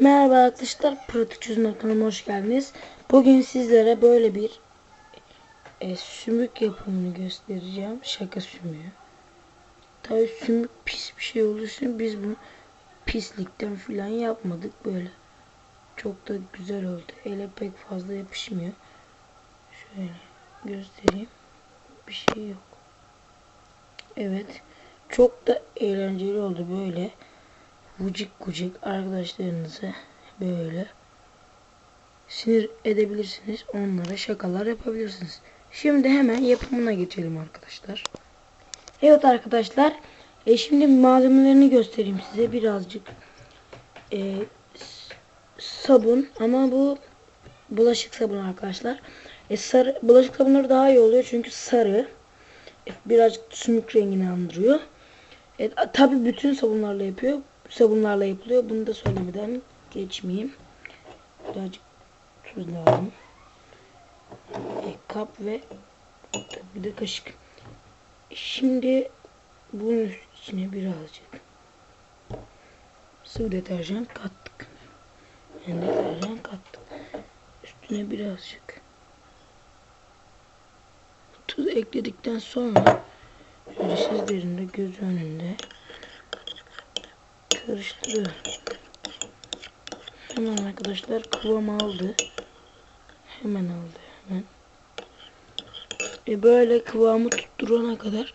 Merhaba arkadaşlar, Pratik Çözüm kanalıma hoş geldiniz. Bugün sizlere böyle bir e, sümük yapımını göstereceğim. Şaka sümüğü. Tabii sümük pis bir şey için biz bunu pislikten filan yapmadık böyle. Çok da güzel oldu. Ele pek fazla yapışmıyor. Şöyle göstereyim. Bir şey yok. Evet. Çok da eğlenceli oldu böyle vıcık vıcık arkadaşlarınızı böyle sinir edebilirsiniz. Onlara şakalar yapabilirsiniz. Şimdi hemen yapımına geçelim arkadaşlar. Evet arkadaşlar. E şimdi malzemelerini göstereyim size birazcık. E, sabun ama bu bulaşık sabunu arkadaşlar. E, sarı bulaşık sabunları daha iyi oluyor çünkü sarı. E, birazcık sümük rengini andırıyor. E, tabi bütün sabunlarla yapıyor sabunlarla yapılıyor. Bunu da söylemeden geçmeyeyim. Birazcık tuz lazım. E, kap ve bir de kaşık. Şimdi bunun içine birazcık sıvı deterjan kattık. Yani deterjan kattık. Üstüne birazcık tuz ekledikten sonra şöyle sizlerin de göz önünde karıştırıyorum. Hemen arkadaşlar kıvam aldı. Hemen aldı hemen. E böyle kıvamı tutturana kadar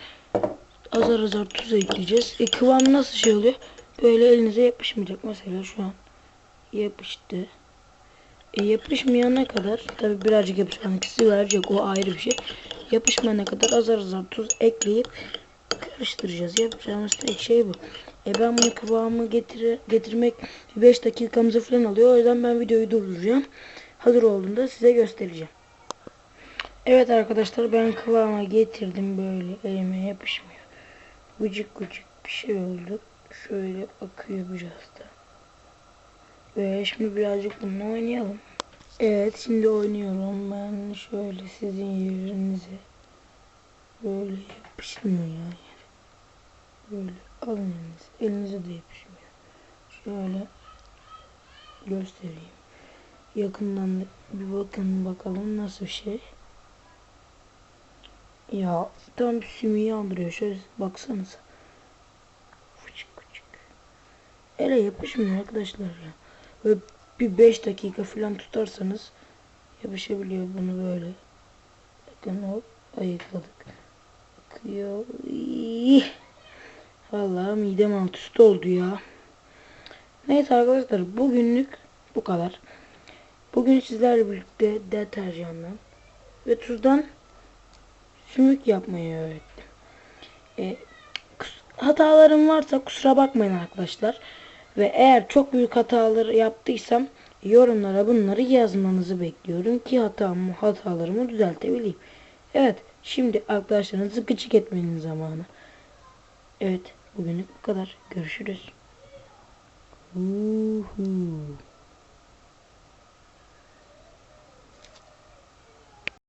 azar azar tuz ekleyeceğiz. E kıvam nasıl şey oluyor? Böyle elinize yapışmayacak. Mesela şu an yapıştı. E yapışmayana kadar tabi birazcık yapışkanlık hissi verecek o ayrı bir şey. Yapışmayana kadar azar azar tuz ekleyip karıştıracağız. Yapacağımız tek şey bu. E ben bunu kıvamı getir getirmek 5 dakikamızı falan alıyor. O yüzden ben videoyu durduracağım. Hazır olduğunda size göstereceğim. Evet arkadaşlar ben kıvama getirdim böyle elime yapışmıyor. Gıcık gıcık bir şey oldu. Şöyle akıyor biraz da. Ve şimdi birazcık bununla oynayalım. Evet şimdi oynuyorum ben şöyle sizin yerinize. Böyle yapışmıyor yani. Böyle alın elinize. Elinize de yapışmıyor. Şöyle göstereyim. Yakından bir bakın bakalım nasıl bir şey. Ya tam sümüğü andırıyor. Şöyle baksanıza. Fıçık fıçık. Ele yapışmıyor arkadaşlar ya. Böyle bir 5 dakika falan tutarsanız yapışabiliyor bunu böyle. Bakın hop ayıkladık. Akıyor. Vallahi midem alt üst oldu ya. Neyse arkadaşlar bugünlük bu kadar. Bugün sizlerle birlikte deterjandan ve tuzdan sümük yapmayı öğrettim. E, hatalarım varsa kusura bakmayın arkadaşlar. Ve eğer çok büyük hatalar yaptıysam yorumlara bunları yazmanızı bekliyorum ki hatamı, hatalarımı düzeltebileyim. Evet şimdi arkadaşlarınızı gıcık etmenin zamanı. Evet bugünlük bu kadar. Görüşürüz. Uhu.